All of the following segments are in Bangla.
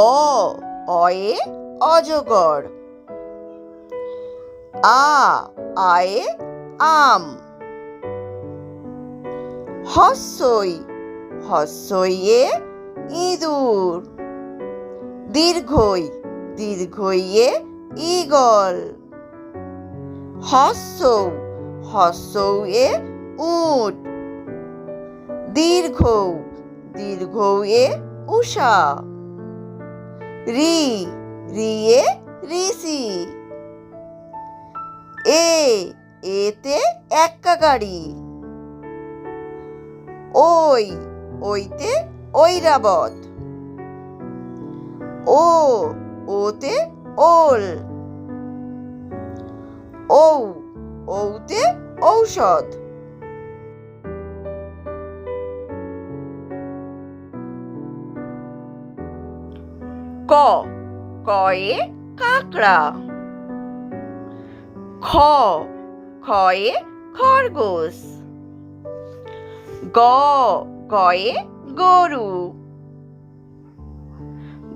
অ, অয়ে, অজগর। আ, আয়ে, আম। হস্যই, হস্যইয়ে, ইঁদুর। দীর্ঘই, দীর্ঘইয়ে, ঈগল। হস্য হস্যয়ে উট। দীর্ঘ দীর্ঘয়ে উষা। রি, রিয়ে ঋষি এ, এতে এক্কা গাড়ি। ওই, ওইতে ঐরাবত ও, ওতে ওল। ঔ, ঔতে ঔষধ। ক, কয়ে কাকড়া। খ খয়ে খরগোশ। গ গয়ে গরু।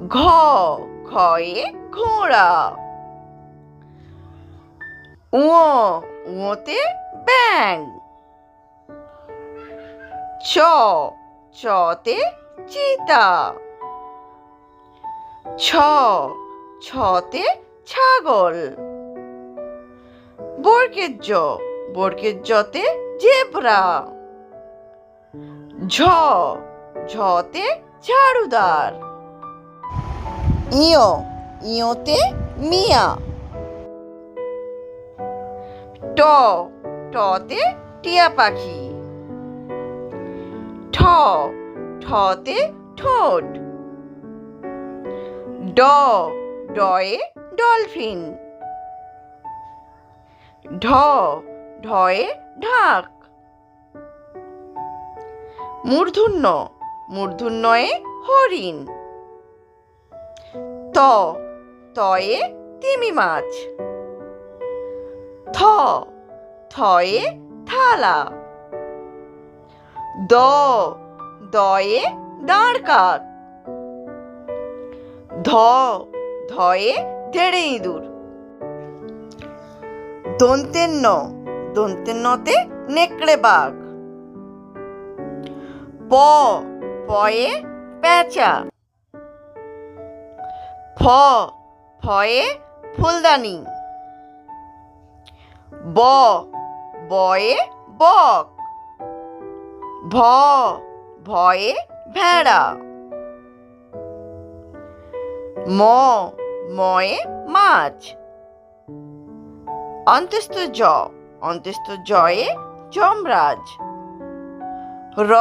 ঘ ঘয়ে ঘোড়া। উঁ উঁতে ব্যাং চ, চতে চিতা। ছ, ছতে ছাগল। বর্গের জ বর্গের জতে জেব্রা। ঝ, ঝতে ঝাড়ুদার। ইয়, ইয়তে মিয়া। ট, টতে টিয়া পাখি। ঠ, ঠতে ঠোঁট। ড, ডয়ে ডলফিন। ঢ, ঢয়ে ঢাক। মূর্ধন্য, মূর্ধন্যয়ে হরিণ। ত, তয়ে তিমি মাছ। থ, থয়ে থালা। দ, দয়ে দাঁড় কাক। ধ ধয়ে ধেড়ে ইঁদুর দন্তের ন দন্তের নতে নেকড়ে বাঘ। প, পয়ে পেঁচা ফ, ফয়ে ফুলদানি। ব, বয়ে বক। ভ, ভয়ে ভেড়া। ম, ময়ে মাছ। অন্তস্থ জ, অন্তস্থ জয়ে যমরাজ। র,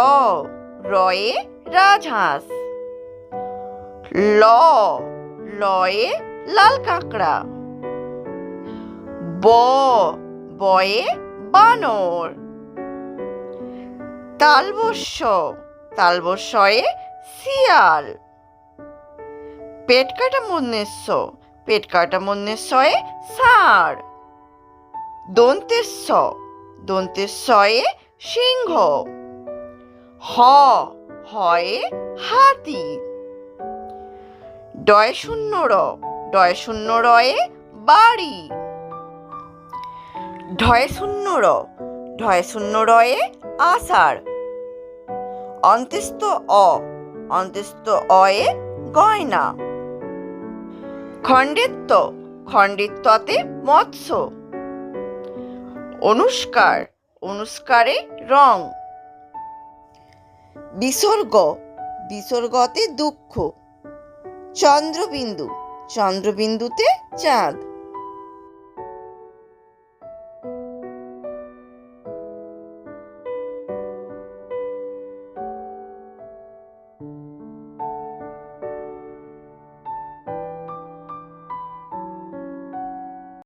রয়ে রাজহাঁস। ল, লয়ে লাল কাঁকড়া। ব, বয়ে বানর। তালবস্য, তালবস্যয়ে শিয়াল। পেট কাটা মুন্নেস্য পেট কাটা মুন্নেশ্বয়ে ষাঁড় দন্তেস্য দন্তেশ্বয়ে সিংহ। হ। হয়ে হাতি। ডয় শূন্য র। ডয় শূন্য রয়ে বাড়ি। ঢয় শূন্য র। ঢয় শূন্য রয়ে আষাঢ়। অন্ত্যস্ত অ। অন্ত্যস্ত অয়ে গয়না। খণ্ডিত্ব খণ্ডিত্বতে মৎস্য অনুষ্কার অনুষ্কারে রং। বিসর্গ বিসর্গতে দুঃখ। চন্দ্রবিন্দু চন্দ্রবিন্দুতে চাঁদ।